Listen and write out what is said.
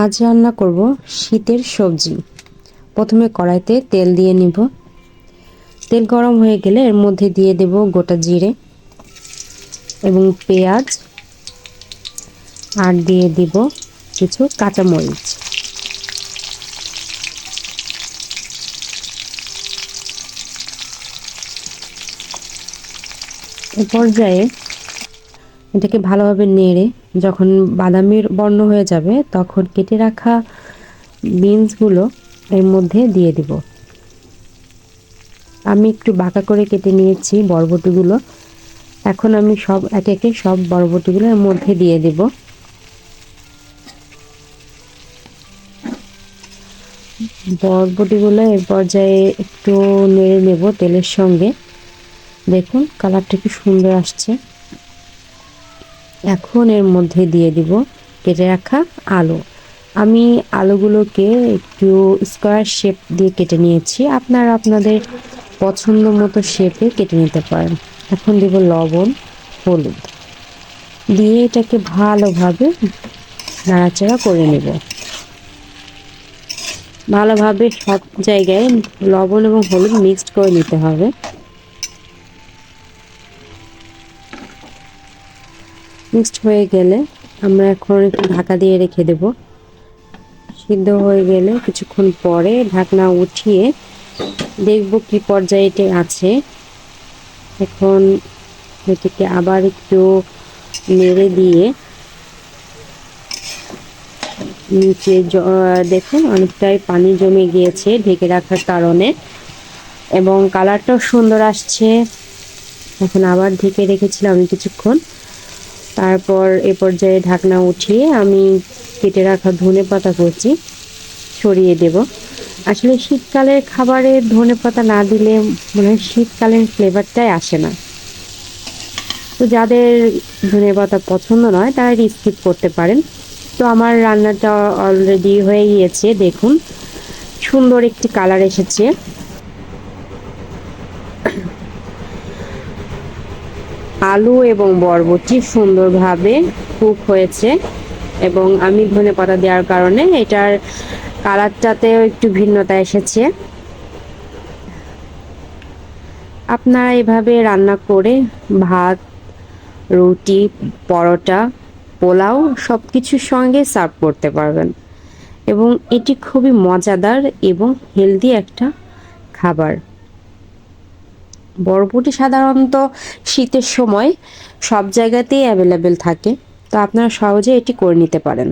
আজ রান্না করব শীতের সবজি। প্রথমে কড়াইতে তেল দিয়ে নিব। তেল গরম হয়ে গেলে এর মধ্যে দিয়ে দেব গোটা জিরে এবং পেঁয়াজ আর দিয়ে দিব কিছু কাঁচামরিচ। এ পর্যায়ে এটাকে ভালোভাবে নেড়ে যখন বাদামির বর্ণ হয়ে যাবে, তখন কেটে রাখা বিনসগুলো এর মধ্যে দিয়ে দিব। আমি একটু বাঁকা করে কেটে নিয়েছি বরবটিগুলো। এখন আমি সব, একে একে সব বরবটিগুলো এর মধ্যে দিয়ে দেব। বরবটিগুলো এর পর্যায়ে একটু নেড়ে নেব তেলের সঙ্গে। দেখুন, কালারটা কি সুন্দর আসছে। এখন এর মধ্যে দিয়ে দিব কেটে রাখা আলু। আমি আলুগুলোকে একটু স্কোয়ার শেপ দিয়ে কেটে নিয়েছি। আপনারা আপনাদের পছন্দ মতো শেপে কেটে নিতে পারেন। এখন দিব লবণ, হলুদ। দিয়ে এটাকে ভালোভাবে নাড়াচাড়া করে নেব। ভালোভাবে সব জায়গায় লবণ এবং হলুদ মিক্সড করে নিতে হবে। মিক্সড হয়ে গেলে আমরা এখন একটু ঢাকা দিয়ে রেখে দেব। সিদ্ধ হয়ে গেলে কিছুক্ষণ পরে ঢাকনা উঠিয়ে দেখব কি পর্যায়ে এটি আছে। এখন এটিকে আবার একটু নেড়ে দিয়ে নিচে দেখুন, অনেকটাই পানি জমে গিয়েছে ঢেকে রাখার কারণে এবং কালারটাও সুন্দর আসছে। এখন আবার ঢেকে রেখেছিলাম কিছুক্ষণ। তারপর এ পর্যায়ে ঢাকনা উঠিয়ে আমি কেটে রাখা ধনে পাতা করছি সরিয়ে দেব। আসলে শীতকালের খাবারে ধনে পাতা না দিলে মনে হয় শীতকালের ফ্লেভারটাই আসে না। তো যাদের ধনে পাতা পছন্দ নয়, তারা স্কিপ করতে পারেন। তো আমার রান্নাটা অলরেডি হয়ে গিয়েছে, দেখুন। সুন্দর একটি কালার এসেছে। আলু এবং বরবটি সুন্দরভাবে কুক হয়েছে এবং আমি ধনে পাতা দেওয়ার কারণে এটার কালারটাতেও একটু ভিন্নতা এসেছে। আপনারা এভাবে রান্না করে ভাত, রুটি, পরোটা, পোলাও সব কিছুর সঙ্গে সার্ভ করতে পারবেন এবং এটি খুবই মজাদার এবং হেলদি একটা খাবার। বরবটি সাধারণত শীতের সময় সব জায়গাতেই অ্যাভেলেবেল থাকে। তো আপনারা সহজে এটি করে নিতে পারেন।